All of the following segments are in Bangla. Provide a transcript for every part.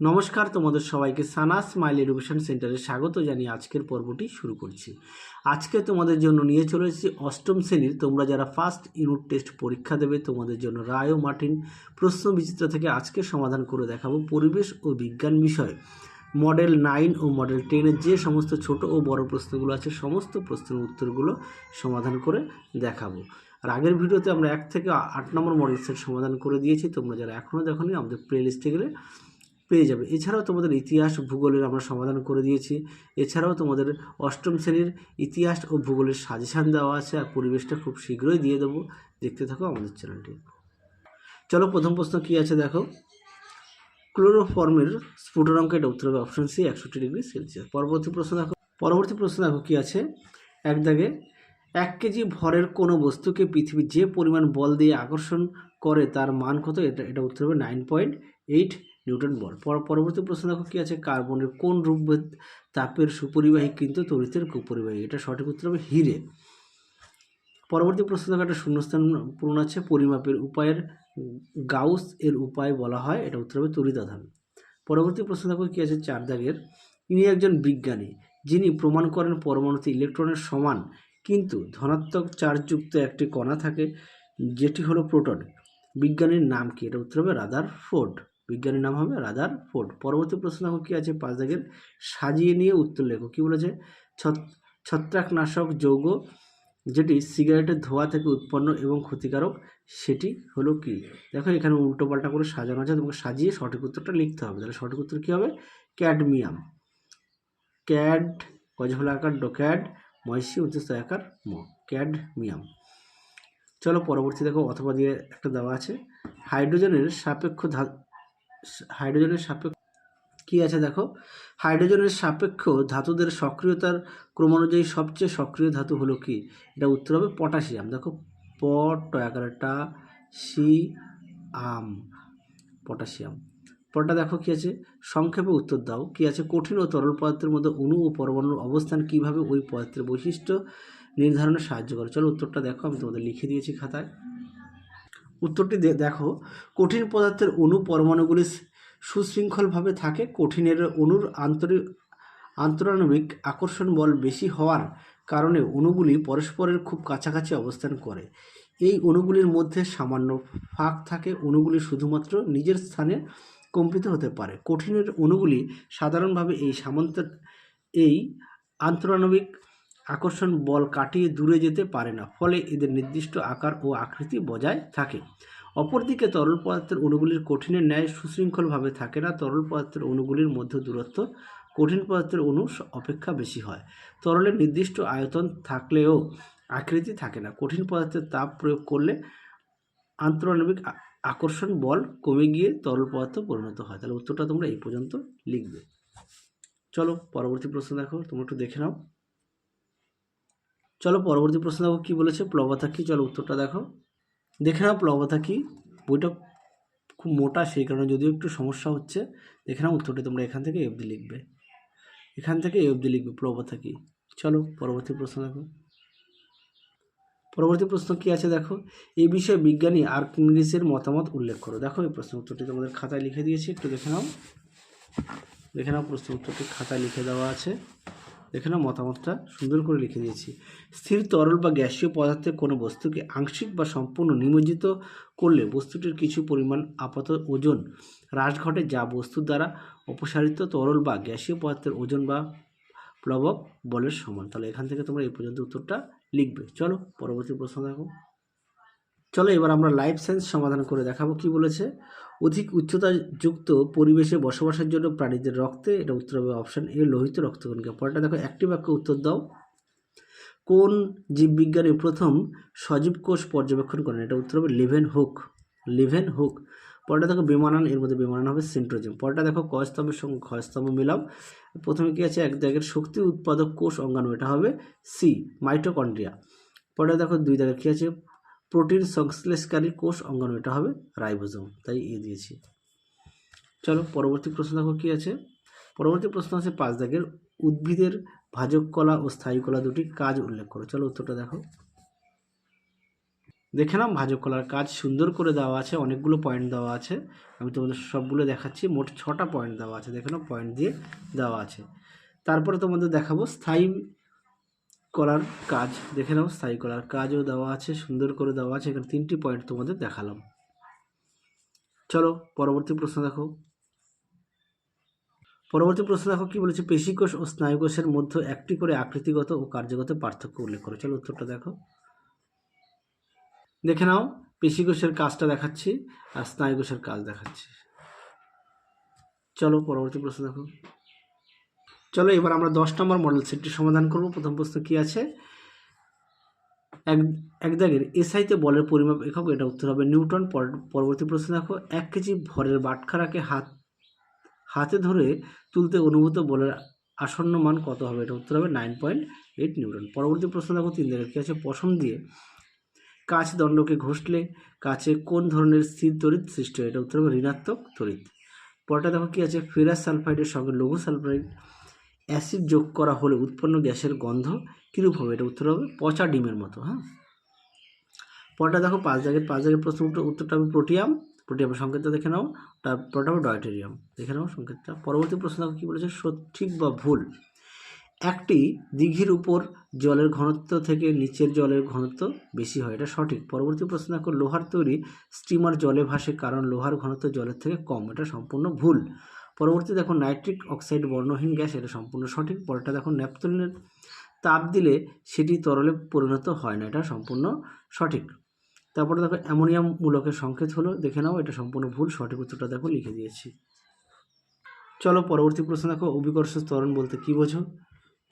নমস্কার, তোমাদের সবাইকে সানা স্মাইল এডুকেশন সেন্টারে স্বাগত জানিয়ে আজকের পর্বটি শুরু করছি। আজকে তোমাদের জন্য নিয়ে চলে এসেছি অষ্টম শ্রেণির। তোমরা যারা ফার্স্ট ইউনিট টেস্ট পরীক্ষা দেবে, তোমাদের জন্য রায় ও মার্টিন প্রশ্ন বিচিত্র থেকে আজকে সমাধান করে দেখাবো পরিবেশ ও বিজ্ঞান বিষয়। মডেল নাইন ও মডেল টেনের যে সমস্ত ছোট ও বড় প্রশ্নগুলো আছে, সমস্ত প্রশ্নের উত্তরগুলো সমাধান করে দেখাবো। আর আগের ভিডিওতে আমরা এক থেকে আট নম্বর মডেল সেট সমাধান করে দিয়েছি। তোমরা যারা এখনও দেখোনি, আমাদের প্লে লিস্টে গেলে পেয়ে যাবে। এছাড়াও তোমাদের ইতিহাস, ভূগোলের আমরা সমাধান করে দিয়েছি। এছাড়াও তোমাদের অষ্টম শ্রেণির ইতিহাস ও ভূগোলের সাজেশান দেওয়া আছে আর পরিবেশটা খুব শীঘ্রই দিয়ে দেবো। দেখতে থাকো আমাদের চ্যানেলটি। চলো প্রথম প্রশ্ন কী আছে দেখো? ক্লোরোফর্মের স্ফুটনাঙ্ক এটা উত্তর হবে অপশন সি একষট্টি ডিগ্রি সেলসিয়াস। পরবর্তী প্রশ্ন দেখো, পরবর্তী প্রশ্ন দেখো কী আছে? এক দাগে, এক কেজি ভরের কোনো বস্তুকে পৃথিবী যে পরিমাণ বল দিয়ে আকর্ষণ করে তার মান কত? এটা এটা উত্তর হবে নাইন পয়েন্ট এইট নিউটন বল। পর- পরবর্তী প্রশ্ন দেখো কী আছে? কার্বনের কোন রূপভেদ তাপের সুপরিবাহী কিন্তু তড়িতের কুপরিবাহী এটা সঠিক উত্তর হবে হিরে। পরবর্তী প্রশ্ন দেখো, একটা শূন্যস্থান পূরণ আছে, পরিমাপের উপায়ের গাউস এর উপায় বলা হয়, এটা উত্তর হবে তড়িতাধান পরবর্তী প্রশ্ন দেখো কী আছে? চার দাগের। ইনি একজন বিজ্ঞানী, যিনি প্রমাণ করেন পরমাণুতে ইলেকট্রনের সমান, কিন্তু ধনাত্মক চার্জযুক্ত একটি কণা থাকে, যেটি হলো প্রোটন। বিজ্ঞানীর নাম কি? এটা উত্তর হবে রাদার ফোর্ড বিজ্ঞানীর নাম হবে রাদার ফোর্ড। পরবর্তী প্রশ্ন দেখো কী আছে? পাঁচ দাগের সাজিয়ে নিয়ে উত্তর লেখো। কী বলেছে? ছত- ছত্রাকনাশক যৌগ যেটি সিগারেটের ধোঁয়া থেকে উৎপন্ন এবং ক্ষতিকারক, সেটি হলো কি? দেখো, এখানে উল্টো পাল্টা করে সাজানো আছে। তোমাকে সাজিয়ে সঠিক উত্তরটা লিখতে হবে। তাহলে সঠিক উত্তর কী হবে? ক্যাডমিয়াম। ক্যাড গজফলা আকার ডোক্যাড ময়সি উচ্চস্ত আকার, ম। ক্যাডমিয়াম। চলো পরবর্তী দেখো, অথবা দিয়ে একটা দেওয়া আছে। হাইড্রোজেনের সাপেক্ষ হাইড্রোজেনের সাপেক্ষ, কী আছে দেখো? হাইড্রোজেনের সাপেক্ষ ধাতুদের সক্রিয়তার ক্রমানুযায়ী সবচেয়ে সক্রিয় ধাতু হলো কি? এটা উত্তর হবে পটাশিয়াম। দেখো প টয়াকারটা সি আম, পটাশিয়াম। পরটা দেখো কী আছে? সংক্ষেপে উত্তর দাও। কী আছে? কঠিন ও তরল পদার্থের মধ্যে অণু ও পরমাণুর অবস্থান কীভাবে ওই পদার্থের বৈশিষ্ট্য নির্ধারণে সাহায্য করে? চলো উত্তরটা দেখো, আমি তোমাদের লিখে দিয়েছি খাতায়। উত্তরটি দেখো, কঠিন পদার্থের অণু পরমাণুগুলি সুশৃঙ্খলভাবে থাকে, কঠিনের অণুর আন্তরিক আন্তরাণবিক আকর্ষণ বল বেশি হওয়ার কারণে অণুগুলি পরস্পরের খুব কাছাকাছি অবস্থান করে। এই অণুগুলির মধ্যে সামান্য ফাঁক থাকে, অণুগুলি শুধুমাত্র নিজের স্থানে কম্পিত হতে পারে। কঠিনের অণুগুলি সাধারণভাবে এই সামন্ত এই আন্তরাণবিক আকর্ষণ বল কাটিয়ে দূরে যেতে পারে না, ফলে এদের নির্দিষ্ট আকার ও আকৃতি বজায় থাকে। অপরদিকে তরল পদার্থের অণুগুলির কঠিনের ন্যায় সুশৃঙ্খলভাবে থাকে না, তরল পদার্থের অণুগুলির মধ্যে দূরত্ব কঠিন পদার্থের অণু অপেক্ষা বেশি হয়। তরলের নির্দিষ্ট আয়তন থাকলেও আকৃতি থাকে না। কঠিন পদার্থের তাপ প্রয়োগ করলে আন্তরাণবিক আকর্ষণ বল কমে গিয়ে তরল পদার্থ পরিণত হয়। তাহলে উত্তরটা তোমরা এই পর্যন্ত লিখবে। চলো পরবর্তী প্রশ্ন দেখো, তোমরা একটু দেখে নাও। চলো পরবর্তী প্রশ্ন দেখো, কী বলেছে? প্লবতা কী চলো উত্তরটা দেখো। দেখে নাও প্লবতা কী বইটা খুব মোটা, সেই কারণে যদিও একটু সমস্যা হচ্ছে। দেখে নাও উত্তরটা তোমরা এখান থেকে এ অবধি লিখবে। এখান থেকে এ অবধি লিখবে প্লবতা কী চলো পরবর্তী প্রশ্ন দেখো। পরবর্তী প্রশ্ন কী আছে দেখো? এই বিষয়ে বিজ্ঞানী আর্কিমিডিসের মতামত উল্লেখ করো। দেখো এই প্রশ্ন উত্তরটি তোমাদের খাতায় লিখে দিয়েছি, একটু দেখে নাও। দেখে নাও প্রশ্ন উত্তরটি খাতায় লিখে দেওয়া আছে। দেখে নাও মতামতটা, সুন্দর করে লিখে দিয়েছি স্থির তরল বা গ্যাসীয় পদার্থের কোনো বস্তুকে আংশিক বা সম্পূর্ণ নিমজ্জিত করলে বস্তুটির কিছু পরিমাণ আপাত ওজন হ্রাস ঘটে যা বস্তুর দ্বারা অপসারিত তরল বা গ্যাসীয় পদার্থের ওজন বা প্লবক বলের সমান। তাহলে এখান থেকে তোমরা এই পর্যন্ত উত্তরটা লিখবে। চলো, পরবর্তী প্রশ্ন দেখো। চলো, এবার আমরা লাইফ সায়েন্স সমাধান করে দেখাবো কি বলেছে। অধিক উচ্চতা যুক্ত পরিবেশে বসবাসের জন্য প্রাণীদের রক্তে, এটা উত্তর হবে অপশান এ লোহিত রক্তকণিকা। পরেরটা দেখো, একটি বাক্য উত্তর দাও। কোন জীববিজ্ঞানী প্রথম সজীব কোষ পর্যবেক্ষণ করেন? এটা উত্তর হবে লিভেন হুক। লিভেন হুক। পরেরটা দেখো, বিমানান, এর মধ্যে বিমানান হবে সেন্ট্রোজিম পরেরটা দেখো কয়স্তম্ভের সঙ্গে ক্ষয়স্তম্ভ মিলাম প্রথমে কী আছে? এক জায়গার শক্তি উৎপাদক কোষ অঙ্গাণু, এটা হবে সি মাইটোকন্ড্রিয়া পরে দেখো, দুই জায়গায় কী আছে? প্রোটিন সংশ্লেষকারী কোষ অঙ্গাণু এটা হবে রাইবোজোম, তাই এ দিয়েছি। চলো পরবর্তী প্রশ্ন দেখো কী আছে? পরবর্তী প্রশ্ন আছে পাঁচ দাগের উদ্ভিদের ভাজক কলা ও স্থায়ী কলা দুটি কাজ উল্লেখ করো। চলো উত্তরটা দেখো। দেখে নাও ভাজক কলার কাজ সুন্দর করে দেওয়া আছে, অনেকগুলো পয়েন্ট দেওয়া আছে। আমি তোমাদের সবগুলো দেখাচ্ছি, মোট ছটা পয়েন্ট দেওয়া আছে। দেখে নাও পয়েন্ট দিয়ে দেওয়া আছে। তারপরে তোমাদের দেখাবো স্থায়ী কলার কাজ দেখে নাও, স্থায়ী করার কাজও দেওয়া আছে, সুন্দর করে দেওয়া আছে। এখানে তিনটি পয়েন্ট তোমাদের দেখালাম। চলো, পরবর্তী প্রশ্ন দেখো। পরবর্তী প্রশ্ন দেখো, কি বলেছে? পেশিকোষ ও স্নায়ুকোষের মধ্যে একটি করে আকৃতিগত ও কার্যগত পার্থক্য উল্লেখ করো। চলো উত্তরটা দেখো। দেখে নাও, পেশিকোষের কাজটা দেখাচ্ছি আর স্নায়ুকোষের কাজ দেখাচ্ছি। চলো, পরবর্তী প্রশ্ন দেখো। চলো এবার আমরা দশ নম্বর মডেল সেটটি সমাধান করব। প্রথম প্রশ্ন কি আছে? এক এক দাগের এসআইতে বলের পরিমাপ একক, এটা উত্তর হবে নিউটন। পর- পরবর্তী প্রশ্ন দেখো, এক কেজি ভরের বাটখারাকে হাত, হাতে ধরে তুলতে অনুভূত বলের আসন্ন মান কত হবে? এটা উত্তর হবে নাইন পয়েন্ট এইট নিউটন। পরবর্তী প্রশ্ন দেখো, তিন দাগের কী আছে? পশম দিয়ে কাচ দণ্ডকে ঘষলে কাছে কোন ধরনের স্থির তড়িৎ সৃষ্টি হয়? এটা উত্তর হবে ঋণাত্মক তড়িৎ। পরটা দেখো কি আছে? ফেরাস সালফাইডের সঙ্গে লঘু সালফাইড অ্যাসিড যোগ করা হলে উৎপন্ন গ্যাসের গন্ধ কীরূপ হবে? এটা উত্তর হবে পচা ডিমের মতো হ্যাঁ? পরটা দেখো পাঁচ দাগের পাঁচ দাগের প্রশ্ন উত্তর- উত্তরটা হবে প্রোটিয়াম প্রোটিয়ামের সংকেতটা দেখে নাও, তারপরটা হবে ডয়টেরিয়াম দেখে নাও সংকেতটা। পরবর্তী প্রশ্ন দেখো কী বলেছে? সঠিক বা ভুল? একটি দীঘির উপর জলের ঘনত্ব থেকে নিচের জলের ঘনত্ব বেশি হয়, এটা সঠিক। পরবর্তী প্রশ্ন দেখো, লোহার তৈরি স্টিমার জলে ভাসে কারণ লোহার ঘনত্ব জলের থেকে কম, এটা সম্পূর্ণ ভুল। পরবর্তী দেখো নাইট্রিক অক্সাইড বর্ণহীন গ্যাস, এটা সম্পূর্ণ সঠিক। পরেরটা দেখো ন্যাপথলিনের তাপ দিলে সেটি তরলে পরিণত হয় না, এটা সম্পূর্ণ সঠিক। তারপরে দেখো অ্যামোনিয়াম মূলকের সংকেত হলো, দেখে নাও, এটা সম্পূর্ণ ভুল, সঠিক উত্তরটা দেখো, লিখে দিয়েছি। চলো পরবর্তী প্রশ্ন দেখো, অভিকর্ষ ত্বরণ বলতে কী বোঝো?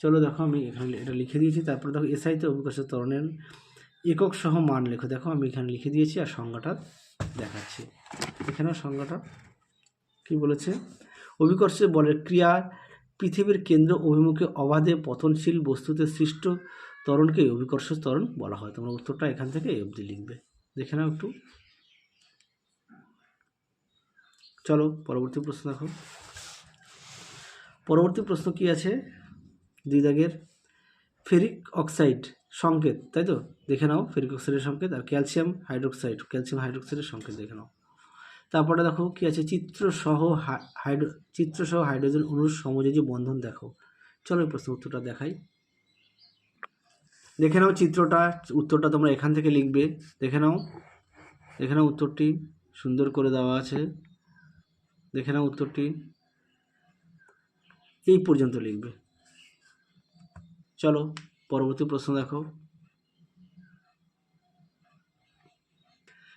চলো দেখো, আমি এখানে এটা লিখে দিয়েছি, তারপরে দেখো এসআইতে অভিকর্ষ ত্বরণের একক সহ মান লেখো। দেখো, আমি এখানে লিখে দিয়েছি আর সংজ্ঞাটা দেখাচ্ছি। এখানে সংজ্ঞাটা কি বলেছে? অভিকর্ষে বলের ক্রিয়া পৃথিবীর কেন্দ্র অভিমুখে অবাধে পতনশীল বস্তুতে সৃষ্ট ত্বরণকে অভিকর্ষ ত্বরণ বলা হয়। তোমরা উত্তরটা এখান থেকে অবধি লিখবে। দেখে নাও একটু। চলো, পরবর্তী প্রশ্ন দেখো। পরবর্তী প্রশ্ন কি আছে? দুই দাগের। ফেরিক অক্সাইড সংকেত, তাই তো? দেখে নাও ফেরিক অক্সাইডের সংকেত আর ক্যালসিয়াম হাইড্রোক্সাইড, ক্যালসিয়াম হাইড্রোক্সাইডের সংকেত দেখে নাও। তারপরে দেখো কি আছে? চিত্রসহ হাইড্রো চিত্রসহ হাইড্রোজেন অণুর সমযোজী বন্ধন দেখো। চলো এই প্রশ্ন উত্তরটা দেখাই। দেখে নাও চিত্রটা, উত্তরটা তোমরা এখান থেকে লিখবে। দেখে নাও দেখে নাও উত্তরটি। সুন্দর করে দেওয়া আছে। দেখে নাও উত্তরটি। এই পর্যন্ত লিখবে। চলো, পরবর্তী প্রশ্ন দেখো।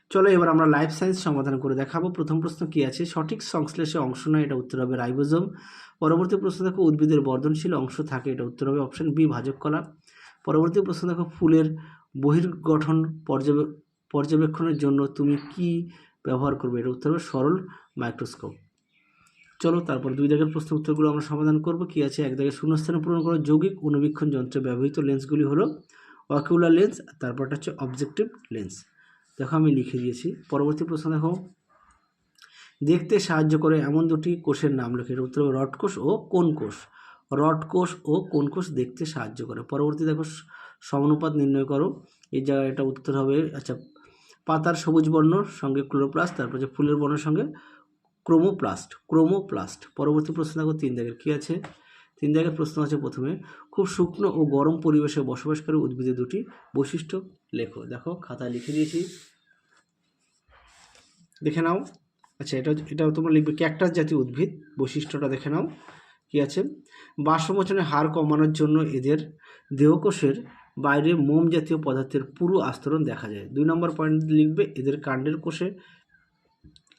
চলো এবার আমরা লাইফ সায়েন্স সমাধান করে দেখাবো। প্রথম প্রশ্ন কি আছে? সঠিক সংশ্লেষে অংশ নয়, এটা উত্তর হবে রাইবোজোম। পরবর্তী প্রশ্ন দেখো, উদ্ভিদের বর্ধনশীল অংশ থাকে, এটা উত্তর হবে অপশন বি ভাজক কলা পরবর্তী প্রশ্ন দেখো, ফুলের বহির্গঠন পর্যবে- পর্যবেক্ষণের জন্য তুমি কি ব্যবহার করবে? এটা উত্তর হবে সরল মাইক্রোস্কোপ চলো, তারপর দুই দাগের প্রশ্ন উত্তরগুলো আমরা সমাধান করব। কি আছে? এক দাগের শূন্যস্থানে পূরণ করো যৌগিক অনুবীক্ষণ যন্ত্রে ব্যবহৃত লেন্সগুলি হলো অকিউলার লেন্স তারপরটা হচ্ছে অবজেক্টিভ লেন্স দেখো আমি লিখে দিয়েছি। পরবর্তী প্রশ্ন দেখো। দেখতে সাহায্য করে এমন দুটি কোষের নাম লেখে। এর উত্তর রড কোষ ও কোন কোষ রড কোষ ও কোন কোষ দেখতে সাহায্য করে। পরবর্তী দেখো সমানুপাত নির্ণয় করো। এই জায়গায় এটা উত্তর হবে আচ্ছা পাতার সবুজ বর্ণ সঙ্গে ক্লোরোপ্লাস্ট, তারপর যে ফুলের বর্ণের সঙ্গে ক্রোমোপ্লাস্ট ক্রোমোপ্লাস্ট। পরবর্তী প্রশ্ন দেখো, তিন দাগের। কী আছে? তিন দাগের প্রশ্ন আছে প্রথমে, খুব শুকনো ও গরম পরিবেশে বসবাসকারী উদ্ভিদের দুটি বৈশিষ্ট্য। লেখো। দেখো খাতায় লিখে দিয়েছি। দেখে নাও। আচ্ছা এটা এটা তোমরা লিখবে। ক্যাকটাস জাতীয় উদ্ভিদ, বৈশিষ্ট্যটা দেখে নাও। কী আছে? বাষ্পমোচনের হার কমানোর জন্য এদের দেহকোষের বাইরে মোম জাতীয় পদার্থের পুরো আস্তরণ দেখা যায়। দুই নম্বর পয়েন্ট লিখবে, এদের কাণ্ডের কোষে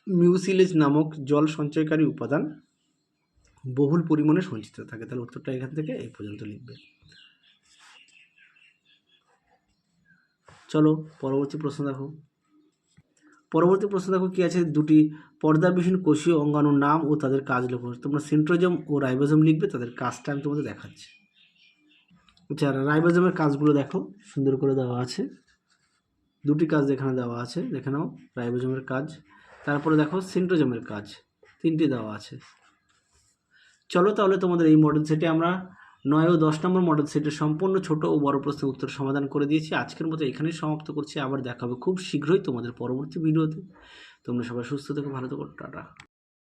মিউসিলেজ নামক জল সঞ্চয়কারী উপাদান বহুল পরিমাণে সঞ্চিত থাকে। তাহলে উত্তরটা এখান থেকে এই পর্যন্ত লিখবে। চলো, পরবর্তী প্রশ্ন দেখো। পরবর্তী প্রশ্ন দেখো কি আছে? দুটি পর্দাবিহীন কোষীয় অঙ্গাণুর নাম ও তাদের কাজ লেখো তোমরা সিন্ট্রোজম ও রাইবোজম লিখবে, তাদের কাজটা আমি তোমাদের দেখাচ্ছি। আচ্ছা রাইবোজমের কাজগুলো দেখো, সুন্দর করে দেওয়া আছে। দুটি কাজ এখানে দেওয়া আছে, দেখে নাও, রাইবোজমের কাজ। তারপরে দেখো, সিন্ট্রোজমের কাজ, তিনটি দেওয়া আছে। চলো তাহলে তোমাদের এই মডেল সেটে আমরা নয় ও দশ নম্বর মডেল সেটের সম্পূর্ণ ছোট ও বড় প্রশ্নের উত্তর সমাধান করে দিয়েছি। আজকের মতো এখানেই সমাপ্ত করছি। আবার দেখাবে খুব শীঘ্রই তোমাদের পরবর্তী ভিডিওতে। তোমরা সবাই সুস্থ থেকো, ভালো থেকো, টাটা।